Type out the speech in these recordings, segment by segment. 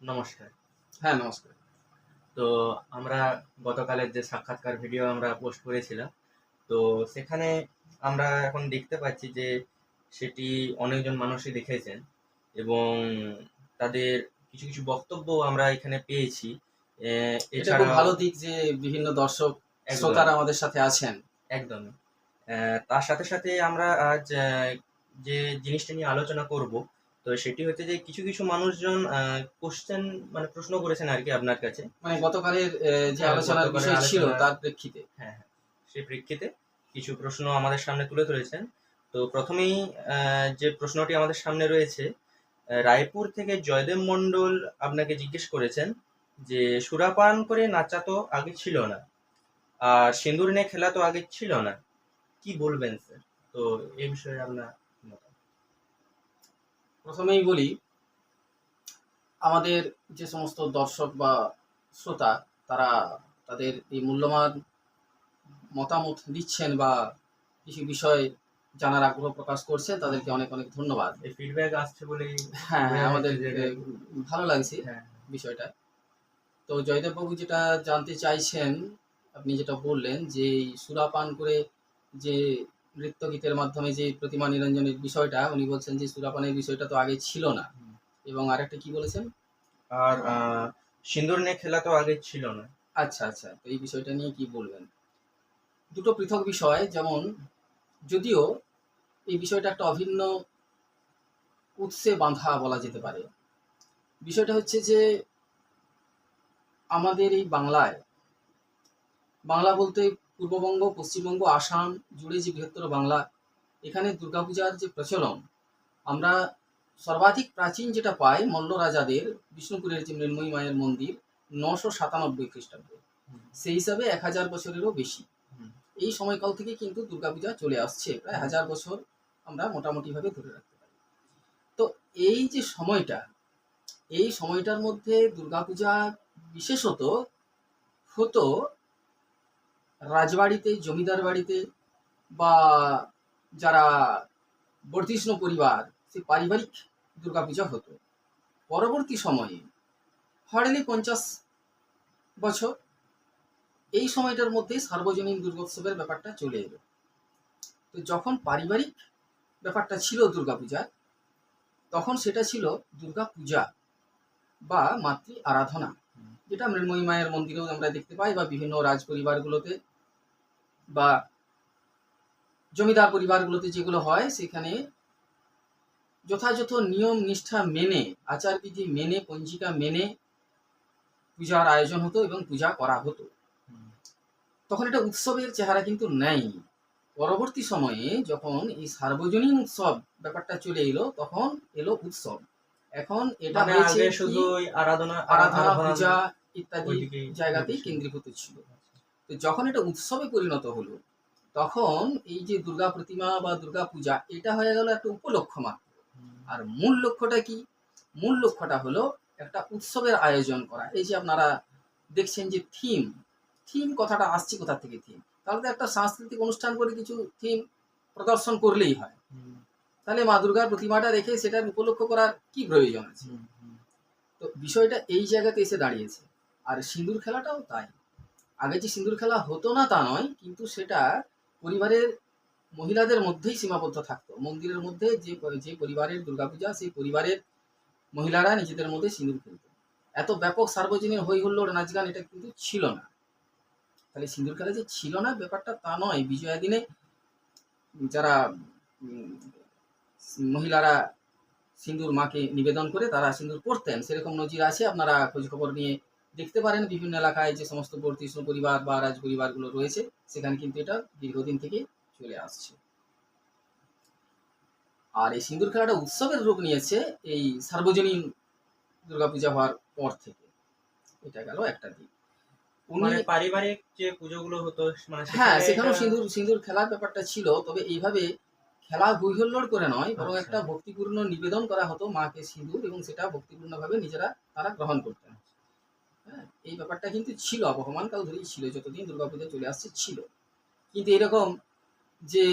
নমস্কার। হ্যাঁ নমস্কার। তো আমরা গতকালের যে সাক্ষাৎকার ভিডিও আমরা পোস্ট করেছিলাম তো সেখানে আমরা এখন দেখতে পাচ্ছি যে সেটি অনেকজন মানুষই দেখেছেন এবং তাদের কিছু কিছু বক্তব্য আমরা এখানে পেয়েছি। এটা ভালো দিক যে বিভিন্ন দর্শক একদম। শ্রোতারা আমাদের সাথে আছেন। একদমই আহ, তার সাথে সাথে আমরা আজ যে জিনিসটা নিয়ে আলোচনা করব তো সেটি হচ্ছে যে কিছু কিছু মানুষজন কোশ্চেন মানে প্রশ্ন করেছেন আর কি আপনার কাছে। মানে গতকালের যে হ্যাঁ, আলোচনার বিষয় ছিল তার প্রেক্ষিতে। হ্যাঁ হ্যাঁ সেই প্রেক্ষিতে কিছু প্রশ্ন আমাদের সামনে তুলে ধরেছেন। তো প্রথমেই যে প্রশ্নটি আমাদের সামনে রয়েছে রায়পুর থেকে জয়দেব মণ্ডল আপনাকে জিজ্ঞেস করেছেন যে সুরাপান করে নাচা তো আগে ছিল না আর সিঁদুর নিয়ে খেলা তো আগে ছিল না। কি বলবেন স্যার? তো এই বিষয়ে আপনার। প্রথমেই বলি আমাদের যে সমস্ত দর্শক বা শ্রোতা তারা তাদের এই মূল্যবান মতামত দিচ্ছেন বা কিছু বিষয় জানার আগ্রহ প্রকাশ করছেন তাদেরকে অনেক অনেক ধন্যবাদ। এই ফিডব্যাক আসছে বলেই হ্যাঁ হ্যাঁ আমাদের ভালো লাগছে হ্যাঁ। বিষয়টা। তো জয়দেব বাবু যেটা জানতে চাইছেন আপনি যেটা বললেন যে এই সুরাপান করে যে নৃত্য গীতের মাধ্যমে যে প্রতিমা নিরঞ্জনের বিষয়টা উনি বলছেন যে সুরাপানের বিষয়টা তো আগে ছিল না। এবং আরেকটা কি বলেছেন? আর সিঁদুর নিয়ে খেলা তো আগে ছিল না। আচ্ছা আচ্ছা। তো এই বিষয়টা নিয়ে কি বলবেন? দুটো পৃথক বিষয় যেমন যদিও এই বিষয়টা একটা অভিন্ন উৎসে বাঁধা বলা যেতে পারে। বিষয়টা হচ্ছে যে আমাদের এই বাংলায় বাংলা বলতে পূর্ববঙ্গ, পশ্চিমবঙ্গ, আসাম জুড়ে যে বৃহত্তর বাংলা, এখানে দুর্গাপূজার যে প্রচলন, আমরা সর্বাধিক প্রাচীন যেটা পাই মল্ল রাজাদের, বিষ্ণুপুরের যে মৃন্ময়ী মায়ের মন্দির, নশো সাতানব্বই খ্রিস্টাব্দে। সেই হিসাবে এক হাজার বছরেরও বেশি। এই সময়কাল থেকে কিন্তু দুর্গাপূজা চলে আসছে, প্রায় হাজার বছর আমরা মোটামুটিভাবে ধরে রাখতে পারি। তো এই যে সময়টা, এই সময়টার মধ্যে দুর্গাপূজা বিশেষত হতো রাজবাড়িতে, জমিদার বাড়িতে বা যারা বর্ধিষ্ণু পরিবার, সে পারিবারিক দুর্গাপূজা হতো। পরবর্তী সময়ে হার্ডলি পঞ্চাশ বছর, এই সময়টার মধ্যে সার্বজনীন দুর্গোৎসবের ব্যাপারটা চলে এলো। তো যখন পারিবারিক ব্যাপারটা ছিল দুর্গাপূজার, তখন সেটা ছিল দুর্গা পূজা বা মাতৃ আরাধনা। যেটা মৃন্ময়ী মায়ের মন্দিরেও আমরা দেখতে পাই বা বিভিন্ন রাজ পরিবারগুলোতে বা জমিদার পরিবারগুলোতে যেগুলো হয় সেখানে যথাযথ নিয়ম নিষ্ঠা মেনে আচার বিধি মেনে পঞ্জিকা মেনে পূজার আয়োজন হতো এবং পূজা করা হতো। তখন এটা উৎসবের চেহারা কিন্তু নেই। পরবর্তী সময়ে যখন এই সার্বজনীন উৎসব ব্যাপারটা চলে এলো তখন এলো উৎসব। এখন এটা মানে হয়েছে শুধু আরাধনা আরাধনা পূজা ইত্যাদি জায়গাতেই কেন্দ্রীভূত ছিল। তো যখন এটা উৎসবে পরিণত হলো তখন এই যে দুর্গা প্রতিমা বা দুর্গা পূজা এটা হয়ে গেল একটা উপলক্ষ মাত্র। আর মূল লক্ষ্যটা কি? মূল লক্ষ্যটা হলো একটা উৎসবের আয়োজন করা। এই যে আপনারা দেখছেন যে থিম থিম কথাটা আসছে কোথা থেকে থিম তাহলে তো একটা সাংস্কৃতিক অনুষ্ঠান করে কিছু থিম প্রদর্শন করলেই হয়। তাহলে মা দুর্গার প্রতিমাটা রেখে সেটার উপলক্ষ করার কি প্রয়োজন আছে। তো বিষয়টা এই জায়গাতে এসে দাঁড়িয়েছে। আর সিঁদুর খেলাটাও তাই। আগে যে সিঁদুর খেলা হতো না তা নয়, কিন্তু সেটা পরিবারের মহিলাদের মধ্যেই সীমাবদ্ধ থাকতো। মন্দিরের মধ্যে যে যে পরিবারের দুর্গাপূজা, সেই পরিবারের মহিলারা নিজেদের মধ্যে সিঁদুর খেলত। এত ব্যাপক সার্বজনীন হই হুল্লোড় নাচ গান এটা কিন্তু ছিল না। তাহলে সিঁদুর খেলা যে ছিল না, ব্যাপারটা তা নয়। বিজয়া দিনে যারা মহিলারা সিঁদুর মাকে নিবেদন করে তারা সিঁদুর পড়তেন, সেরকম নজির আছে? আপনারা খোঁজ খবর নিয়ে দেখতে পারেন বিভিন্ন এলাকায় যে সমস্ত বর্তিষ্ণ পরিবার বা রাজ পরিবারগুলো রয়েছে সেখানে কিন্তু এটা দীর্ঘদিন থেকে চলে আসছে। আর এই সিঁদুর খেলাটা উৎসবের রূপ নিয়েছে এই সার্বজনীন দুর্গাপূজা হওয়ার পর থেকে। এটা গেল একটা দিক। মানে পারিবারিক যে পুজোগুলো হতো মানে হ্যাঁ সেখানে সেখানেও সিঁদুর সিঁদুর খেলার ব্যাপারটা ছিল তবে এইভাবে খেলা হৈহল্লোড় করে নয় বরং আচ্ছা। একটা ভক্তিপূর্ণ নিবেদন করা হতো মাকে সিঁদুর এবং সেটা ভক্তিপূর্ণভাবে নিজেরা তারা গ্রহণ করতেন। হ্যাঁ এই ব্যাপারটা কিন্তু ছিল অবহমান কাল ধরেই ছিল, যতদিন দুর্গাপূজা চলে আসছে ছিল। কিন্তু এরকম যে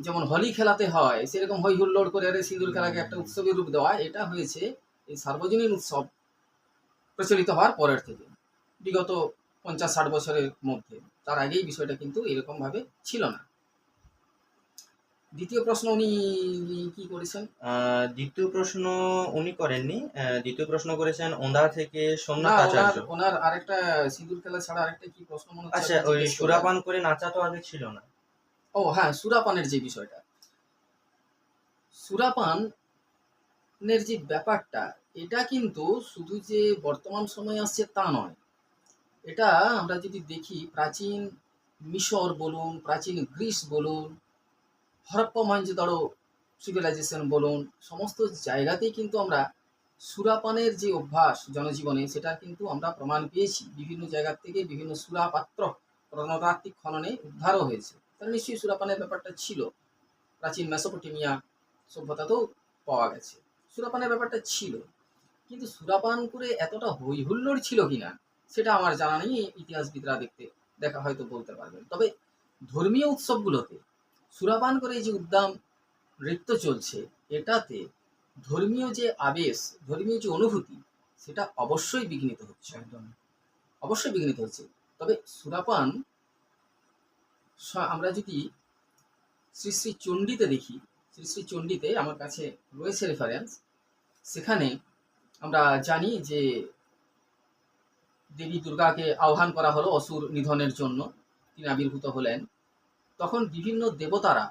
যেমন হোলি খেলাতে হয়, সেরকম হই হুল্লোড় করে আরে সিঁদুর খেলাকে একটা উৎসবের রূপ দেওয়া, এটা হয়েছে এই সার্বজনীন উৎসব প্রচলিত হওয়ার পরের থেকে, বিগত পঞ্চাশ ষাট বছরের মধ্যে। তার আগেই বিষয়টা কিন্তু এরকমভাবে ছিল না। দ্বিতীয় প্রশ্ন উনি কি করেছেন? দ্বিতীয় প্রশ্ন উনি করেননি। দ্বিতীয় প্রশ্ন করেছেন ওন্দা থেকে সোমনাথ আচার্য। ওনার আরেকটা সিঁদুর খেলা ছাড়া আরেকটা কি প্রশ্ন মনে আচ্ছা ওই সুরাপান করে নাচা তো আগে ছিল না। ও হ্যাঁ সুরাপানের যে বিষয়টা। সুরাপানের যে ব্যাপারটা এটা কিন্তু শুধু যে বর্তমান সময়ে আসছে তা নয়। এটা আমরা যদি দেখি প্রাচীন মিশর বলুন প্রাচীন গ্রিস বলুন হরপ্পা মহেঞ্জোদারো সিভিলাইজেশন বলুন, সমস্ত জায়গাতেই কিন্তু আমরা সুরাপানের যে অভ্যাস জনজীবনে, সেটা কিন্তু আমরা প্রমাণ পেয়েছি। বিভিন্ন জায়গা থেকে বিভিন্ন সুরাপাত্র প্রত্নতাত্ত্বিক খননে উদ্ধারও হয়েছে। তাহলে নিশ্চয়ই সুরাপানের ব্যাপারটা ছিল। প্রাচীন মেসোপটেমিয়া সভ্যতাতেও পাওয়া গেছে। সুরাপানের ব্যাপারটা ছিল। কিন্তু সুরাপান করে এতটা হই হুল্লোড় ছিল কিনা, সেটা আমার জানা নেই। ইতিহাসবিদরা দেখতে, দেখা হয়তো বলতে পারবেন। তবে ধর্মীয় উৎসবগুলোতে সুরাপান করে যে উদ্যাম নৃত্য চলছে এটাতে ধর্মীয় যে আবেশ ধর্মীয় যে অনুভূতি সেটা অবশ্যই বিঘ্নিত হচ্ছে। একদম। অবশ্যই বিঘ্নিত হচ্ছে। তবে সুরাপান আমরা যদি শ্রী শ্রী চণ্ডীতে দেখি শ্রী শ্রী চণ্ডীতে আমার কাছে রয়েছে রেফারেন্স সেখানে আমরা জানি যে দেবী দুর্গাকে আহ্বান করা হলো অসুর নিধনের জন্য। তিনি আবির্ভূত হলেন। তখন বিভিন্ন দেবতারা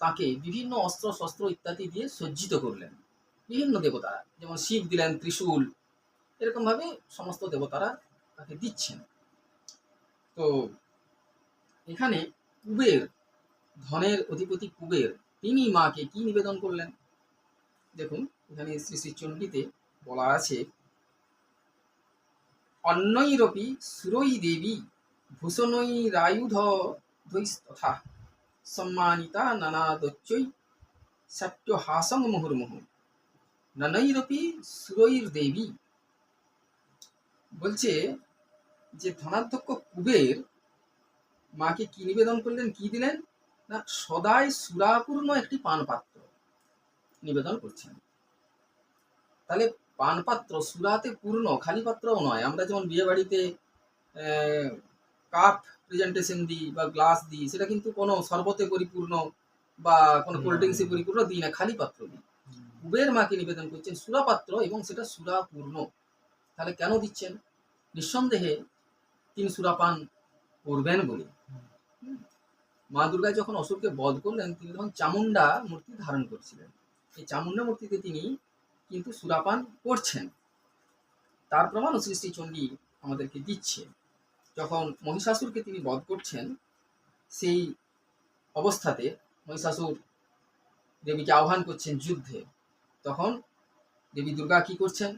তাকে বিভিন্ন অস্ত্র, শস্ত্র ইত্যাদি দিয়ে সজ্জিত করলেন। বিভিন্ন দেবতারা, যেমন শিব দিলেন ত্রিশূল, এরকমভাবে সমস্ত দেবতারা তাকে দিচ্ছেন। তো এখানে কুবের, ধনের অধিপতি কুবের, তিনি মাকে কি নিবেদন করলেন? দেখুন, এখানে শ্রী শ্রী চণ্ডীতে বলা আছে অন্যৈরপি সুরৈ দেবী ভূষণৈ রায়ুধ তথা সম্মানিতা নানাদচ্চৈ সত্যহাসং মুহুর্মুহু ননৈরপি সুরৈর দেবী বলছে যে ধনাধ্যক্ষ কুবের মাকে কি নিবেদন করলেন কি দিলেন না সদাই সুরাপূর্ণ একটি পানপাত্র নিবেদন করছেন তাহলে পানপাত্র সুরাতে পূর্ণ খালি পাত্রও নয় আমরা যেমন বিয়ে বাড়িতে কাপ প্রেজেন্টেশন দিই বা গ্লাস দিই সেটা কিন্তু কোনো শরবতে পরিপূর্ণ বা কোনো কোল্ড ড্রিঙ্কসে পরিপূর্ণ দিই না খালি পাত্র দিই। কুবের মাকে নিবেদন করছেন? সুরাপাত্র এবং সেটা সুরাপূর্ণ। তাহলে কেন দিচ্ছেন? নিঃসন্দেহে তিনি সুরাপান করবেন বলে। মা দুর্গা যখন অসুরকে বধ করলেন তিনি তখন চামুন্ডা মূর্তি ধারণ করছিলেন। এই চামুন্ডা মূর্তিতে তিনি কিন্তু সুরাপান করছেন। তার প্রমাণ শ্রী শ্রী চণ্ডী আমাদেরকে দিচ্ছে। যখন মহিষাসুরকে তিনি বধ করছেন, সেই অবস্থাতে মহিষাসুর দেবীকে আহ্বান করছেন যুদ্ধে। তখন দেবী দুর্গা কি করছেন?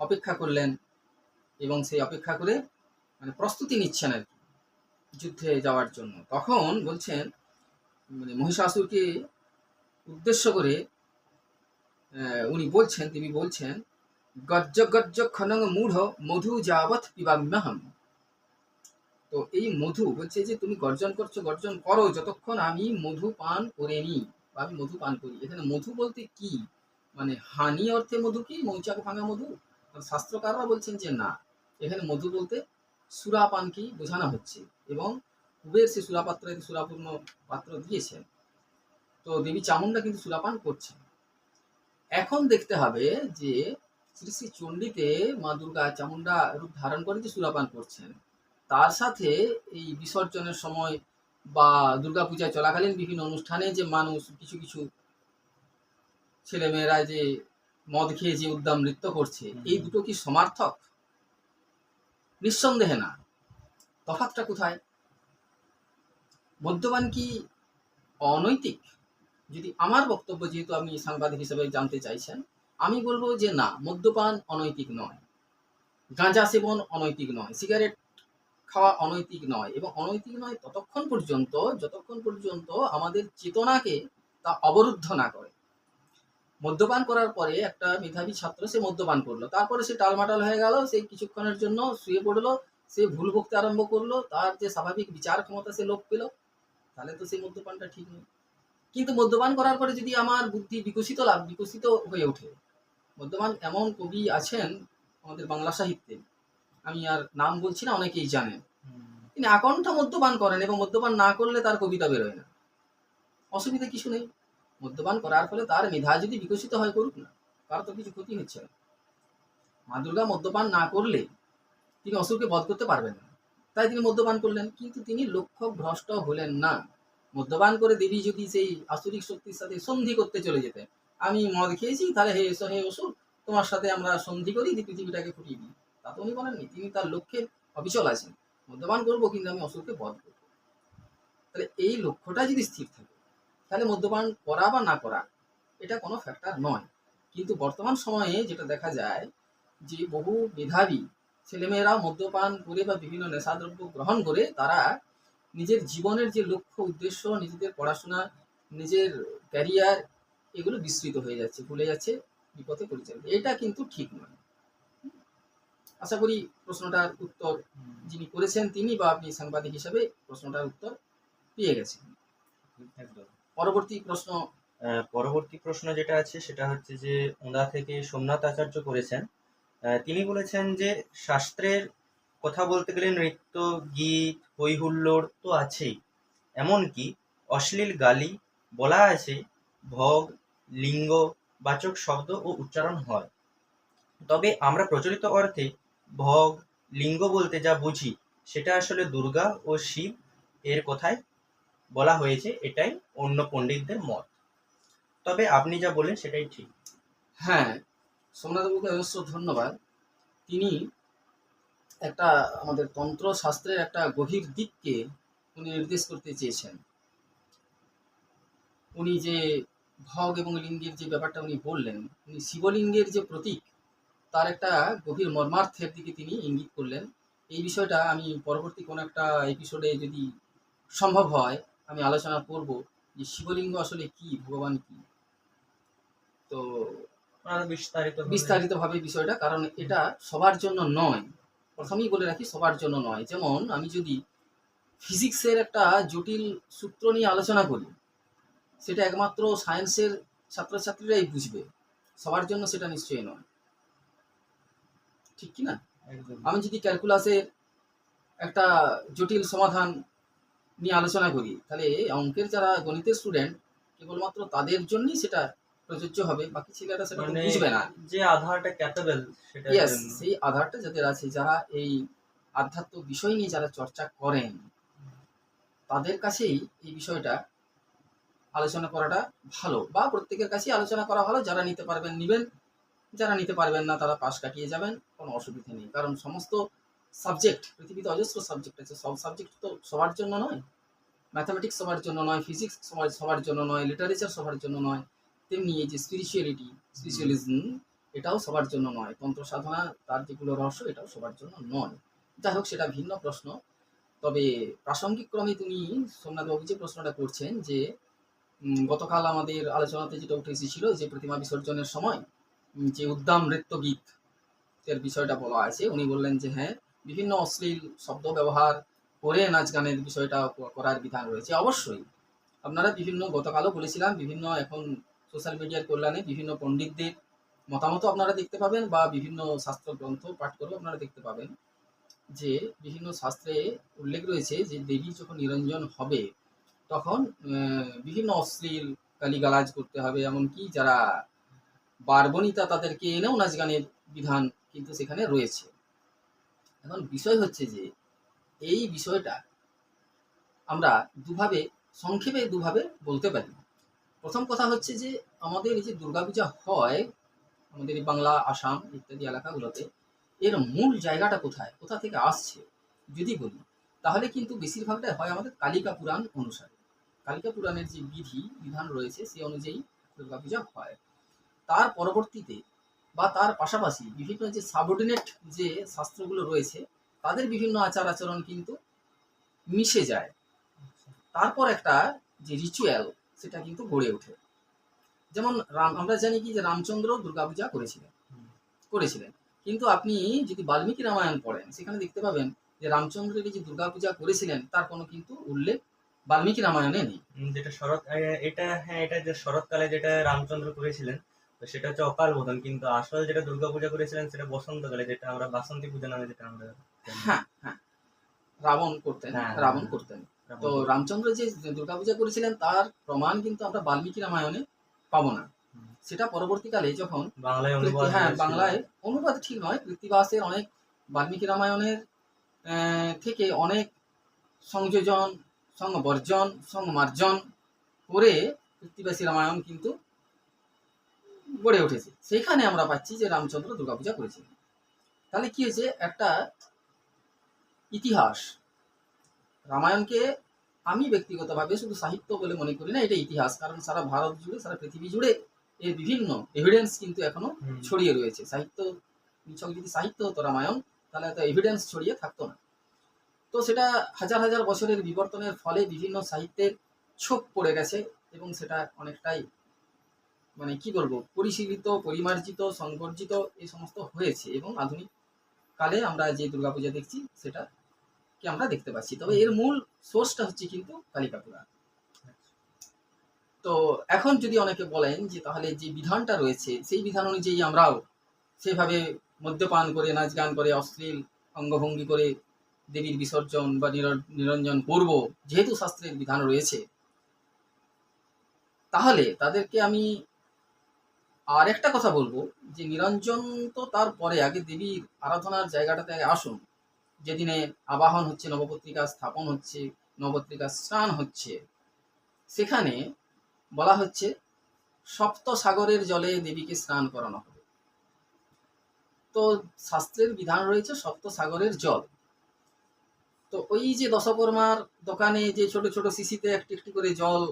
অপেক্ষা করলেন এবং সেই অপেক্ষা করে মানে প্রস্তুতি নিচ্ছেন আর কি, যুদ্ধে যাওয়ার জন্য। তখন বলছেন মানে মহিষাসুরকে উদ্দেশ্য করে উনি বলছেন তিনি বলছেন, গজ্জ গজ্জ খনং মূঢ় মধু যাবৎ পিবাম্যহম। তো এই মধু বলছে যে তুমি গর্জন করছ, গর্জন করো, যতক্ষণ আমি মধু পান করে নি বা আমি মধু পান করি। এখানে মধু বলতে কি? মানে হানি অর্থে মধু কি? মৌচাক ভাঙা মধু? শাস্ত্রকাররা বলছেন যে না। এখানে মধু বলতে সুরাপানকেই বোঝানো হচ্ছে। এবং কুবের সে সুরাপাত্রে সুরাপূর্ণ পাত্র দিয়েছেন। তো দেবী চামুন্ডা কিন্তু সুরাপান করছেন। এখন দেখতে হবে যে শ্রী শ্রী চণ্ডীতে মা দুর্গা চামুন্ডা রূপ ধারণ করে যে সুরাপান করছেন। তার সাথে এই বিসর্জনের সময় বা দুর্গাপূজা চলাকালীন বিভিন্ন অনুষ্ঠানে যে মানুষ কিছু কিছু ছেলেমেয়েরা যে মদ খেয়ে যে উদ্যম নৃত্য করছে এই দুটো কি সমার্থক? নিঃসন্দেহে না। তফাৎটা কোথায়? মদ্যপান কি অনৈতিক? যদি আমার বক্তব্য যেহেতু আপনি সাংবাদিক হিসেবে জানতে চাইছেন আমি বলব যে না মদ্যপান অনৈতিক নয়। গাঁজা সেবন অনৈতিক নয়। সিগারেট খাওয়া অনৈতিক নয় এবং অনৈতিক নয় ততক্ষণ পর্যন্ত, যতক্ষণ পর্যন্ত আমাদের চেতনাকে তা অবরুদ্ধ না করে। মদ্যপান করার পরে একটা মেধাবী ছাত্র সে মদ্যপান করল। তারপরে সে টালমাটাল হয়ে গেল, সে কিছুক্ষণের জন্য শুয়ে পড়ল, সে ভুল বকতে আরম্ভ করল, তার যে স্বাভাবিক বিচার ক্ষমতা সে লোপ পেল। তাহলে তো সেই মদ্যপানটা ঠিক নেই কিন্তু মদ্যপান করার পরে যদি আমার বুদ্ধি বিকশিত লাভ, বিকশিত হয়ে ওঠে, মদ্যপান এমন কবি আছেন আমাদের বাংলা সাহিত্যে আমি আর নাম বলছি না অনেকেই জানেন। তিনি আকণ্ঠ মদ্যপান করেন এবং মদ্যপান না করলে তার কবিতা বেরোয় না। অসুবিধা কিছু নেই। মদ্যপান করার ফলে তার মেধা যদি বিকশিত হয় করুক না। তার তো কিছু ক্ষতি হচ্ছে না। মা দুর্গা মদ্যপান না করলে তিনি অসুরকে বধ করতে পারবেন না। তাই তিনি মদ্যপান করলেন। কিন্তু তিনি লক্ষ্য ভ্রষ্ট হলেন না। মদ্যপান করে দেবী যদি সেই আসুরিক শক্তির সাথে সন্ধি করতে চলে যেতেন আমি মদ খেয়েছি তাহলে হে এসো হে অসুর তোমার সাথে আমরা সন্ধি করি পৃথিবীটাকে ফুটিয়ে দিই। তা তো উনি বলেননি তিনি তার লক্ষ্যে অবিচল আছেন মদ্যপান করব কিন্তু আমি অসুরকে বধ করব। তাহলে এই লক্ষ্যটা যদি স্থির থাকে, তাহলে মদ্যপান করা বা না করা, এটা কোনো ফ্যাক্টর নয়। কিন্তু বর্তমান সময়ে যেটা দেখা যায়, যে বহু মেধাবী ছেলেমেয়েরা মদ্যপান করে বা বিভিন্ন নেশাদ্রব্য গ্রহণ করে, তারা নিজের জীবনের যে লক্ষ্য, উদ্দেশ্য, নিজেদের পড়াশোনা, নিজের ক্যারিয়ার এগুলো বিস্তৃত হয়ে যাচ্ছে, ভুলে যাচ্ছে, বিপথে পরিচালিত। এটা কিন্তু ঠিক নয়। আশা করি প্রশ্নটার উত্তর যিনি করেছেন তিনি বা আপনি সাংবাদিক হিসাবে প্রশ্নটার উত্তর পেয়ে গেছেন। পরবর্তী প্রশ্ন? পরবর্তী প্রশ্ন যেটা আছে সেটা হচ্ছে যে ওঁদা থেকে সোমনাথ আচার্য করেছেন। তিনি বলেছেন যে শাস্ত্রের কথা বলতে গেলে নৃত্য গীত হই হুল্লোড় তো আছেই। এমনকি অশ্লীল গালি বলা আছে ভগ লিঙ্গ বাচক শব্দ ও উচ্চারণ হয়। তবে আমরা প্রচলিত অর্থে ভগ, লিঙ্গ বলতে যা বুঝি, সেটা আসলে দুর্গা ও শিব এর কথায় বলা হয়েছে, এটাই অন্য পণ্ডিতদের মত। তবে আপনি যা বলেন সেটাই ঠিক। হ্যাঁ সোমনাথবাবুকে অবশ্য ধন্যবাদ। তিনি একটা আমাদের তন্ত্র শাস্ত্রের একটা গভীর দিককে উনি নির্দেশ করতে চেয়েছেন। উনি যে ভগ এবং লিঙ্গের যে ব্যাপারটা উনি বললেন, উনি শিবলিঙ্গের যে প্রতীক তার একটা গভীর মর্মার্থের দিকে তিনি ইঙ্গিত করলেন। এই বিষয়টা আমি পরবর্তী কোনো একটা এপিসোডে যদি সম্ভব হয় আমি আলোচনা করব যে শিবলিঙ্গ আসলে কি ভগবান কি? তো আরও বিস্তারিত বিস্তারিত ভাবে বিষয়টা কারণ এটা সবার জন্য নয়। প্রথমেই বলে রাখি সবার জন্য নয়। যেমন আমি যদি ফিজিক্সের একটা জটিল সূত্র নিয়ে আলোচনা করি সেটা একমাত্র সায়েন্সের ছাত্রছাত্রীরাই বুঝবে। সবার জন্য সেটা নিশ্চয়ই নয়। ঠিক কি না আমি যদি ক্যালকুলাসের একটা জটিল সমাধান নিয়ে আলোচনা করি তাহলে অঙ্কের যারা গণিতের স্টুডেন্ট কেবলমাত্র তাদের জন্যই সেটা প্রযোজ্য হবে বাকি ছেলেরা সেটা মানে বুঝবে না। যে আধারটা ক্যাপেবল সেটা সেই আধারটা যাদের আছে যারা এই আধ্যাত্ম বিষয় নিয়ে যারা চর্চা করেন তাদের কাছেই এই বিষয়টা আলোচনা করাটা ভালো বা প্রত্যেকের কাছেই আলোচনা করা ভালো যারা নিতে পারবেন নিবেন। যারা নিতে পারবেন না, তারা পাশ কাটিয়ে যাবেন, কোনো অসুবিধা নেই। কারণ সমস্ত সাবজেক্ট, পৃথিবীতে অজস্র সাবজেক্ট আছে। সব সাবজেক্ট তো সবার জন্য নয়। ম্যাথামেটিক্স সবার জন্য নয় ফিজিক্স সবার সবার জন্য নয় লিটারেচার সবার জন্য নয়। তেমনি এই যে স্পিরিচুয়ালিটি স্পিরিচুয়ালিজম এটাও সবার জন্য নয়। তন্ত্র সাধনা, তার যেগুলো রহস্য, এটাও সবার জন্য নয়। যাই হোক, সেটা ভিন্ন প্রশ্ন। তবে প্রাসঙ্গিক ক্রমে তিনি সোমনাথবাবু যে প্রশ্নটা করছেন যে গতকাল আমাদের আলোচনাতে যেটা উঠে এসেছিল যে প্রতিমা বিসর্জনের সময় যে উদ্দাম নৃত্য গীত এর বিষয়টা বলা আছে উনি বললেন যে হ্যাঁ বিভিন্ন অশ্লীল শব্দ ব্যবহার করে নাচ গানের বিষয়টা করার বিধান রয়েছে, অবশ্যই। আপনারা বিভিন্ন, গতকালও বলেছিলাম, বিভিন্ন এখন সোশ্যাল মিডিয়ার কল্যাণে বিভিন্ন পণ্ডিতদের মতামত আপনারা দেখতে পাবেন বা বিভিন্ন শাস্ত্র গ্রন্থ, পাঠ করেও আপনারা দেখতে পাবেন যে বিভিন্ন শাস্ত্রে উল্লেখ রয়েছে যে দেবী যখন নিরঞ্জন হবে, তখন বিভিন্ন অশ্লীল গালিগালাজ করতে হবে, এমনকি যারা বারবনিতা তাদেরকে এনেও নাচ গানের বিধান কিন্তু সেখানে রয়েছে। এখন বিষয় হচ্ছে যে, এই বিষয়টা আমরা দুভাবে, সংক্ষেপে দুভাবে বলতে পারি। প্রথম কথা হচ্ছে যে, আমাদের এই যে দুর্গাপূজা হয়, আমাদের বাংলা, আসাম ইত্যাদি এলাকাগুলোতে, এর মূল জায়গাটা কোথায়? কোথা থেকে আসছে? যদি বলি, তাহলে কিন্তু বেশিরভাগটা হয় আমাদের কালিকা পুরাণ অনুসারে। কালিকা পুরাণের যে বিধি, বিধান রয়েছে সে অনুযায়ী দুর্গাপূজা হয়। তার পরবর্তীতে বা তার পাশাপাশি বিভিন্ন যে সাবঅর্ডিনেট যে শাস্ত্রগুলো রয়েছে, তাদের বিভিন্ন আচার আচরণ কিন্তু মিশে যায়। তারপর একটা যে রিচুয়াল সেটা কিন্তু গড়ে ওঠে। যেমন রাম, আমরা জানি কি যে রামচন্দ্র দুর্গাপূজা করেছিলেন। করেছিলেন। কিন্তু আপনি যদি বাল্মীকি রামায়ণ পড়েন, সেখানে দেখতে পাবেন যে রামচন্দ্রের যে দুর্গাপূজা করেছিলেন, তার কোনো কিন্তু উল্লেখ বাল্মীকি রামায়ণে নেই। যেটা শরৎ এটা হ্যাঁ এটা যে শরৎকালে যেটা রামচন্দ্র করেছিলেন তো সেটা হচ্ছে অকাল বোধন কিন্তু আসল যেটা দুর্গাপূজা করেছিলেন সেটা বসন্তকালে যেটা আমরা বাসন্তী পূজা নামে যেটা আমরা হ্যাঁ হ্যাঁ। রাবণ করতেন হ্যাঁ, রাবণ হ্যাঁ। করতেন। তো রামচন্দ্র যে দুর্গাপূজা করেছিলেন তার প্রমাণ কিন্তু আমরা বাল্মীকি রামায়ণে পাবো না। সেটা পরবর্তীকালে যখন বাংলায় অনুবাদ হ্যাঁ বাংলায় অনুবাদ ঠিক নয় কৃত্তিবাসের অনেক বাল্মীকি রামায়ণের থেকে অনেক সংযোজন সংবর্জন সংমার্জন করে কৃত্তিবাসী রামায়ণ কিন্তু গড়ে উঠেছে। সেখানে আমরা পাচ্ছি যে রামচন্দ্র দুর্গাপূজা করেছিলেন তাহলে কি হয়েছে? একটা ইতিহাস। রামায়ণকে আমি ব্যক্তিগতভাবে শুধু সাহিত্য বলে মনে করি না এটা ইতিহাস। কারণ সারা ভারত জুড়ে সারা পৃথিবী জুড়ে এর বিভিন্ন এভিডেন্স কিন্তু এখনও ছড়িয়ে রয়েছে। সাহিত্য নিছক যদি সাহিত্য হতো রামায়ণ তাহলে এত এভিডেন্স ছড়িয়ে থাকতো না। তো সেটা হাজার হাজার বছরের বিবর্তনের ফলে বিভিন্ন সাহিত্যের ছোপ পড়ে গেছে এবং সেটা অনেকটাই মানে কি বলব, পরিশীলিত, পরিমার্জিত, সংবর্জিত এই সমস্ত হয়েছে এবং আধুনিক কালে আমরা যে দুর্গাপূজা দেখছি সেটা কি আমরা দেখতে পাচ্ছি। তবে এর মূল সোর্সটা হচ্ছে কিন্তু কালিকা তো এখন যদি অনেকে বলেন যে তাহলে যে বিধানটা রয়েছে, সেই বিধান অনুযায়ী আমরাও সেভাবে মদ্যপান করে নাচ গান করে, অশ্লীল অঙ্গভঙ্গি করে দেবীর বিসর্জন বা নির- নিরঞ্জন করব, যেহেতু শাস্ত্রের বিধান রয়েছে, তাহলে তাদেরকে আমি আর একটা কথা বলব, যে নিরঞ্জন তো তারপরে আগে দেবীর আরাধনার জায়গাটাতে আগে আসুন। যেদিনে আবাহন হচ্ছে, নবপত্রিকা স্থাপন হচ্ছে, নবপত্রিকা স্নান হচ্ছে। সেখানে বলা হচ্ছে সপ্ত সাগরের জলে দেবীকে স্নান করানো হবে। তো শাস্ত্রের বিধান রয়েছে সপ্ত সাগরের জল। তো ওই যে দশকর্মার দোকানে যে ছোট ছোট শিশিতে একটি একটি করে জল,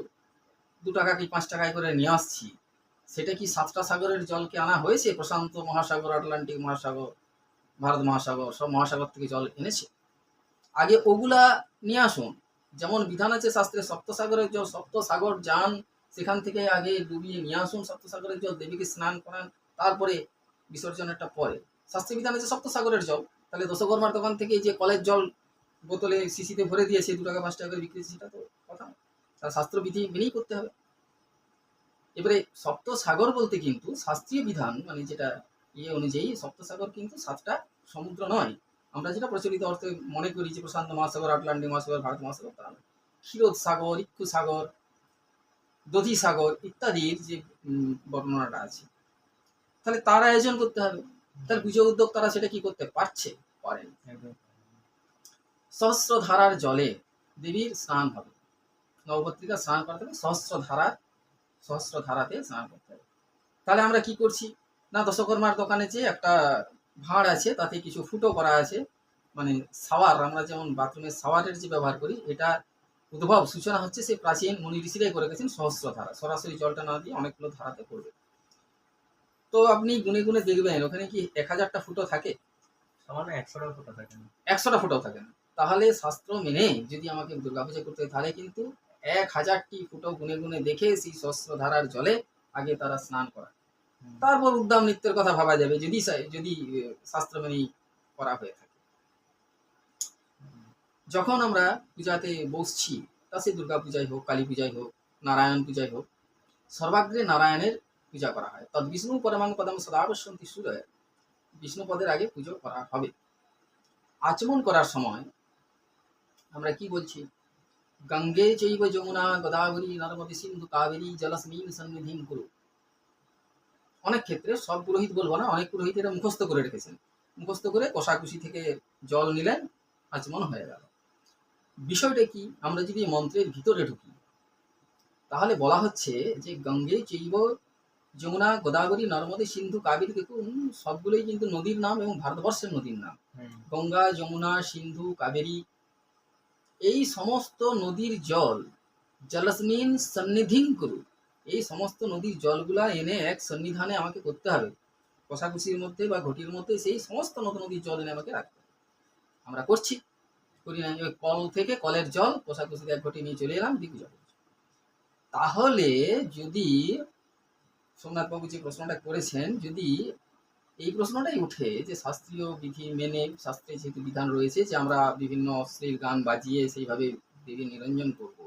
দু টাকা কি পাঁচ টাকায় করে নিয়ে আসছি সেটা কি সাতটা সাগরের জলকে আনা হয়েছে? প্রশান্ত মহাসাগর, আটলান্টিক মহাসাগর, ভারত মহাসাগর, সব মহাসাগর থেকে জল এনেছে। আগে ওগুলা নিয়ে আসুন। যেমন বিধান আছে শাস্ত্রে সপ্তসাগরের জল, সপ্ত সাগর যান, সেখান থেকে আগে ডুবিয়ে নিয়ে আসুন সপ্তসাগরের জল, দেবীকে স্নান করান, তারপরে বিসর্জনেরটা পরে। শাস্ত্রে বিধান আছে সপ্তসাগরের জল। তাহলে দশকর্মার দোকান থেকে যে কলের জল বোতলে শিশিতে ভরে দিয়েছে দু টাকা, পাঁচ টাকা করে বিক্রি সেটা তো কথা। তার শাস্ত্রবিধি মেনেই করতে হবে। এবারে সপ্ত সাগর বলতে কিন্তু শাস্ত্রীয় বিধান মানে যেটা ইয়ে অনুযায়ী সপ্তসাগর কিন্তু সাতটা সমুদ্র নয়। আমরা যেটা প্রচলিত অর্থে মনে করি যে প্রশান্ত মহাসাগর আটলান্টিক মহাসাগর ভারত মহাসাগর তা নয়। ক্ষীরোদ সাগর ইক্ষু সাগর দধি সাগর ইত্যাদির যে বর্ণনাটা আছে। তাহলে তার আয়োজন করতে হবে। তাহলে পুজো উদ্যোগ তারা সেটা কি করতে পারছে? পারেন। সহস্র ধারার জলে দেবীর স্নান হবে। নবপত্রিকা স্নান করতে হবে সহস্র ধারা সহস্র ধারাতে স্নান করতে হবে। তাহলে আমরা কি করছি? না দশকর্মার দোকানে যে একটা ভাঁড় আছে তাতে কিছু ফুটো করা আছে মানে সাওয়ার আমরা যেমন বাথরুমের সাওয়ারের যে ব্যবহার করি এটা উদ্ভব সূচনা হচ্ছে সেই প্রাচীন মুনি ঋষিরাই করে গেছেন সহস্র ধারা সরাসরি জলটা না দিয়ে অনেকগুলো ধারাতে পড়বে তো আপনি গুনে গুনে দেখবেন ওখানে কি এক হাজারটা ফুটো থাকে? সামান্য একশো টাকা থাকে না। একশোটা ফুটো থাকে না। তাহলে শাস্ত্র মেনে যদি আমাকে দুর্গাপূজা করতে হয় তাহলে কিন্তু এক হাজারটি ফুটো গুনে গুনে দেখে সেই শস্ত্র ধারার জলে আগে তারা স্নান করা তারপর উদ্দাম নৃত্যের কথা ভাবা যাবে যদি যদি শাস্ত্র মেনেই করা হয়ে থাকে। যখন আমরা পূজাতে বসছি তা সে দুর্গা পূজাই হোক কালী পূজাই হোক নারায়ণ পূজাই হোক সর্বাগ্রে নারায়ণের পূজা করা হয়। তদ বিষ্ণু পরমাং পদম সদাবশ্যন্তি সুরয় বিষ্ণু পদের আগে পুজো করা হবে। আচমন করার সময় আমরা কি বলছি? গঙ্গে চৈব যমুনা গোদাবরী নর্মদে সিন্ধু কাবেরী জলস্মিন সন্নিধিম কুরু অনেক ক্ষেত্রে সব পুরোহিত বলব না অনেক পুরোহিত এটা মুখস্থ করে রেখেছেন। মুখস্থ করে কষাকুষি থেকে জল নিলেন আচমন হয়ে গেল। বিষয়টা কি? আমরা যদি মন্ত্রের ভিতরে ঢুকি তাহলে বলা হচ্ছে যে গঙ্গে চৈব যমুনা গোদাবরী নর্মদে সিন্ধু কাবেরী দেখুন সবগুলোই কিন্তু নদীর নাম এবং ভারতবর্ষের নদীর নাম। গঙ্গা যমুনা সিন্ধু কাবেরী এই সমস্ত নদীর জল জলসমিন সন্নিধিং করু এই সমস্ত নদীর জলগুলা এনে এক সন্নিধানে আমাকে করতে হবে। কষাকুষির মধ্যে বা ঘটির মধ্যে সেই সমস্ত নদ নদীর জল এনে আমাকে রাখতে হবে। আমরা করছি। করি না কল থেকে কলের জল কষাকুষিতে এক ঘটি নিয়ে চলে এলাম পূজা করছি তাহলে যদি সোমনাথ বাবু যে প্রশ্নটা করেছেন, যদি এই প্রশ্নটাই উঠে যে শাস্ত্রীয় বিধি মেনে শাস্ত্রে যেহেতু বিধান রয়েছে যে আমরা বিভিন্ন অশ্লীল গান বাজিয়ে সেইভাবে দেবী নিরঞ্জন করব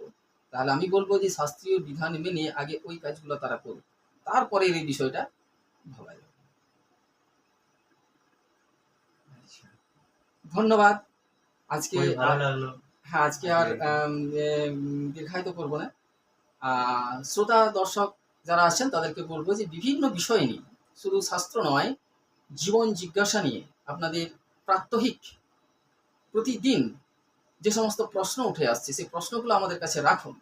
তাহলে আমি বলব যে শাস্ত্রীয় বিধান মেনে আগে ওই কাজগুলো তারা করুক তারপরে এই বিষয়টা ভাবা যাবে। ধন্যবাদ। আজকে হ্যাঁ আজকে আর দীর্ঘায়িত করব না। আহ, শ্রোতা দর্শক যারা আছেন তাদেরকে বলব যে বিভিন্ন বিষয় নিয়ে শুধু শাস্ত্র নয় জীবন জিজ্ঞাসা নিয়ে আপনাদের প্রাত্যহিক প্রতিদিন যে সমস্ত প্রশ্ন উঠে আসছে, সেই প্রশ্নগুলো আমাদের কাছে রাখুন।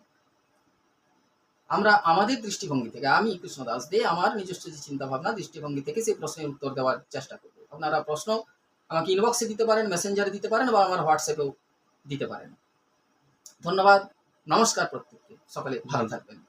আমরা আমাদের দৃষ্টিভঙ্গি থেকে, আমি কৃষ্ণ দাস দে, আমার নিজস্ব যে চিন্তা ভাবনা দৃষ্টিভঙ্গি থেকে সেই প্রশ্নের উত্তর দেওয়ার চেষ্টা করব। আপনারা প্রশ্ন আমাকে ইনবক্সে দিতে পারেন মেসেঞ্জারে দিতে পারেন বা আমার হোয়াটসঅ্যাপেও দিতে পারেন। ধন্যবাদ, নমস্কার প্রত্যেককে। সকালে ভালো থাকবেন।